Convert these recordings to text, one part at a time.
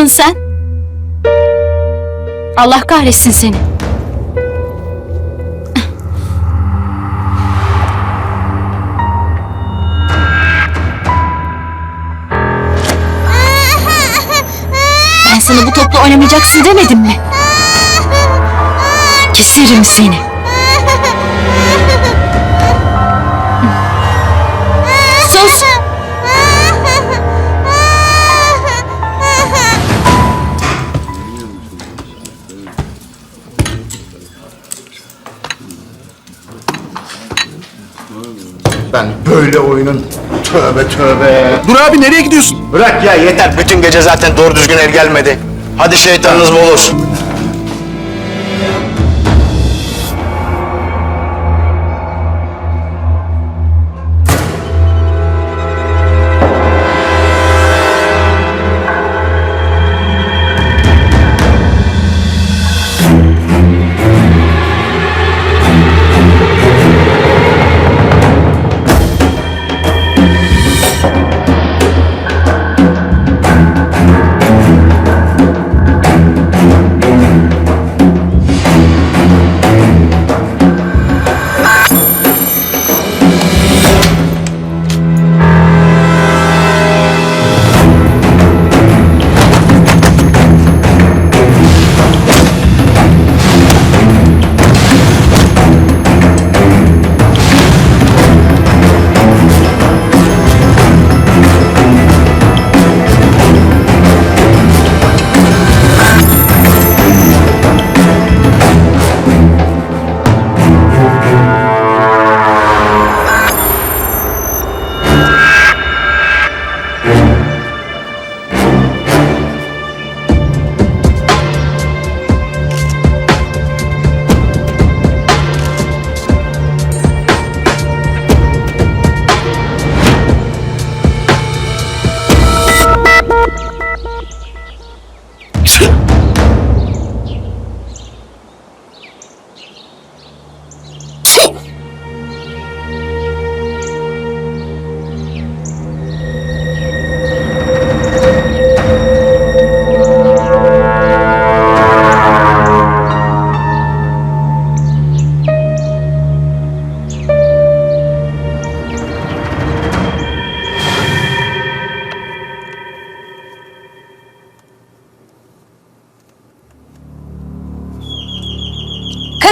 mısın sen? Allah kahretsin seni. Ben sana bu topla oynamayacaksın demedim mi? Keserim seni. Böyle oyunun tövbe tövbe. Dur abi nereye gidiyorsun? Bırak ya yeter. Bütün gece zaten doğru düzgün el gelmedi. Hadi şeytanınız bol olsun.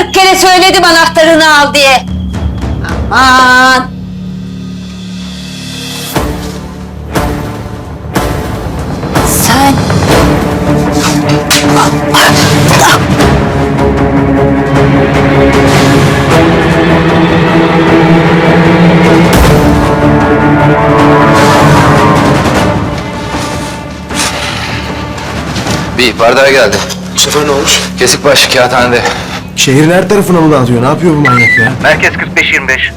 Kırk kere söyledim anahtarını al diye. Aman. Sen... Bir ihbar daha geldi. Bu sefer ne olmuş? Kesik baş kağıthanede. Şehrin her tarafına mı dağıtıyor? Ne yapıyor bu manyak ya? Merkez 45-25.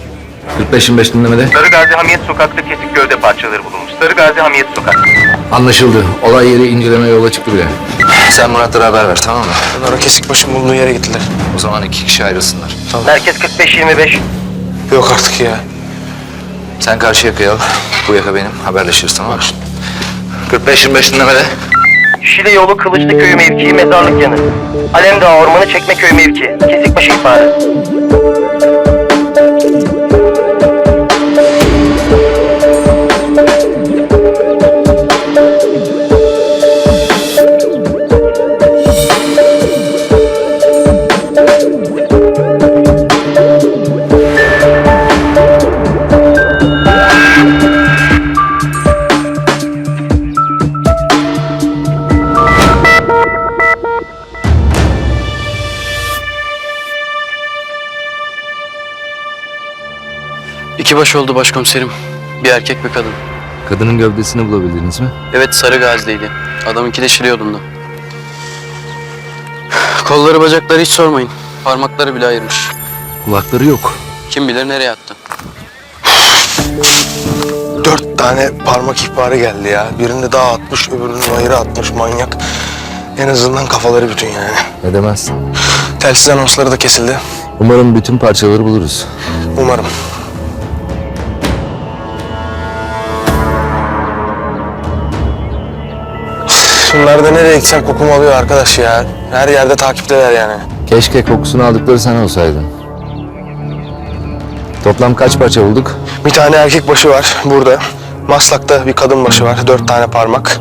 45-25 dinlemede. Sarı Gazi Hamiyet Sokak'ta kesik gövde parçaları bulunmuş. Sarı Gazi Hamiyet Sokak. Anlaşıldı. Olay yeri inceleme yola çıktı bile. Sen Muratlara haber ver tamam mı? Bunlara kesik başın bulunduğu yere gittiler. O zaman iki kişi ayrılsınlar. Merkez 45-25. Yok artık ya. Sen karşı yakayı al. Bu yaka benim. Haberleşiriz tamam mı? 45-25 dinlemede. Şile yolu Kılıçlı Köyü mevkii mezarlık yanı. Alemdağ Ormanı Çekmeköy mevki. Kesikbaşı ihbarı. İki baş oldu başkomiserim. Bir erkek bir kadın. Kadının gövdesini bulabildiniz mi? Evet Sarı Gazi'deydi. Adamınki de Şile yolunda. Kolları bacakları hiç sormayın. Parmakları bile ayırmış. Kulakları yok. Kim bilir nereye attı. Dört tane parmak ihbarı geldi ya. Birini daha atmış, öbürünü ayrı atmış manyak. En azından kafaları bütün yani. Ne demezsin. Telsiz anonsları da kesildi. Umarım bütün parçaları buluruz. Umarım. Şunlar da nereye gitsem kokum alıyor arkadaş ya. Her yerde takipteler yani. Keşke kokusunu aldıkları sen olsaydın. Toplam kaç parça bulduk? Bir tane erkek başı var burada. Maslak'ta bir kadın başı var. Dört tane parmak.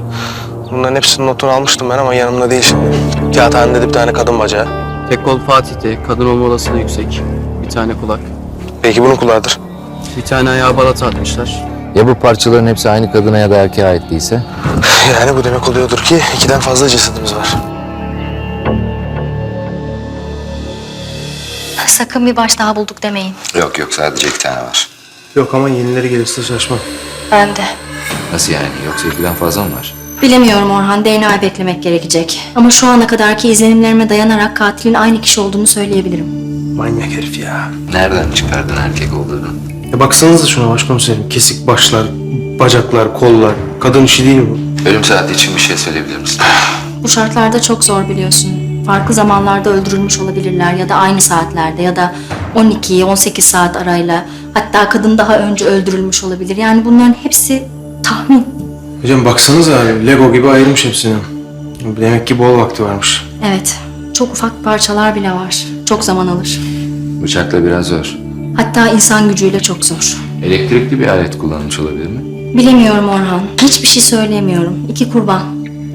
Bunların hepsinin notunu almıştım ben ama yanımda değil şimdi. Kağıthanede de bir tane kadın bacağı. Tek kol Fatih'te, kadın olma olasılığı yüksek. Bir tane kulak. Belki bunun kulağıdır. Bir tane ayağı balata atmışlar. Ya bu parçaların hepsi aynı kadına ya da erkeğe ait değilse? Yani bu demek oluyordur ki ikiden fazla cesedimiz var. Sakın bir baş daha bulduk demeyin. Yok yok sadece iki tane var. Yok ama yenileri gelirse şaşmam. Ben de. Nasıl yani? Yoksa ikiden fazla mı var? Bilemiyorum Orhan. DNA beklemek gerekecek. Ama şu ana kadarki izlenimlerime dayanarak katilin aynı kişi olduğunu söyleyebilirim. Manyak herif ya. Nereden çıkardın erkek olduğunu? Ya baksanıza şuna başkomiserim. Kesik başlar, bacaklar, kollar. Kadın işi değil bu. Ölüm saati için bir şey söyleyebilir misin? Bu şartlarda çok zor biliyorsun. Farklı zamanlarda öldürülmüş olabilirler ya da aynı saatlerde ya da 12-18 saat arayla. Hatta kadın daha önce öldürülmüş olabilir. Yani bunların hepsi tahmin. Hocam baksanıza abi. Lego gibi ayırmış hepsini. Demek ki bol vakti varmış. Evet, çok ufak parçalar bile var. Çok zaman alır. Bıçakla biraz zor. Hatta insan gücüyle çok zor. Elektrikli bir alet kullanmış olabilir mi? Bilemiyorum Orhan. Hiçbir şey söyleyemiyorum. İki kurban.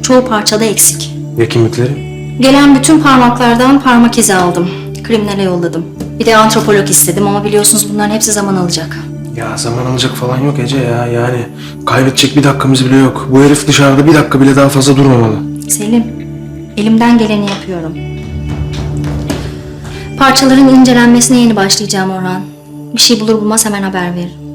Çoğu parçada eksik. Ya kimlikleri? Gelen bütün parmaklardan parmak izi aldım. Kriminale yolladım. Bir de antropolog istedim ama biliyorsunuz bunların hepsi zaman alacak. Ya zaman alacak falan yok Ece ya. Yani kaybedecek bir dakikamız bile yok. Bu herif dışarıda bir dakika bile daha fazla durmamalı. Selim, elimden geleni yapıyorum. Parçaların incelenmesine yeni başlayacağım Orhan. Bir şey bulur bulmaz hemen haber veririm.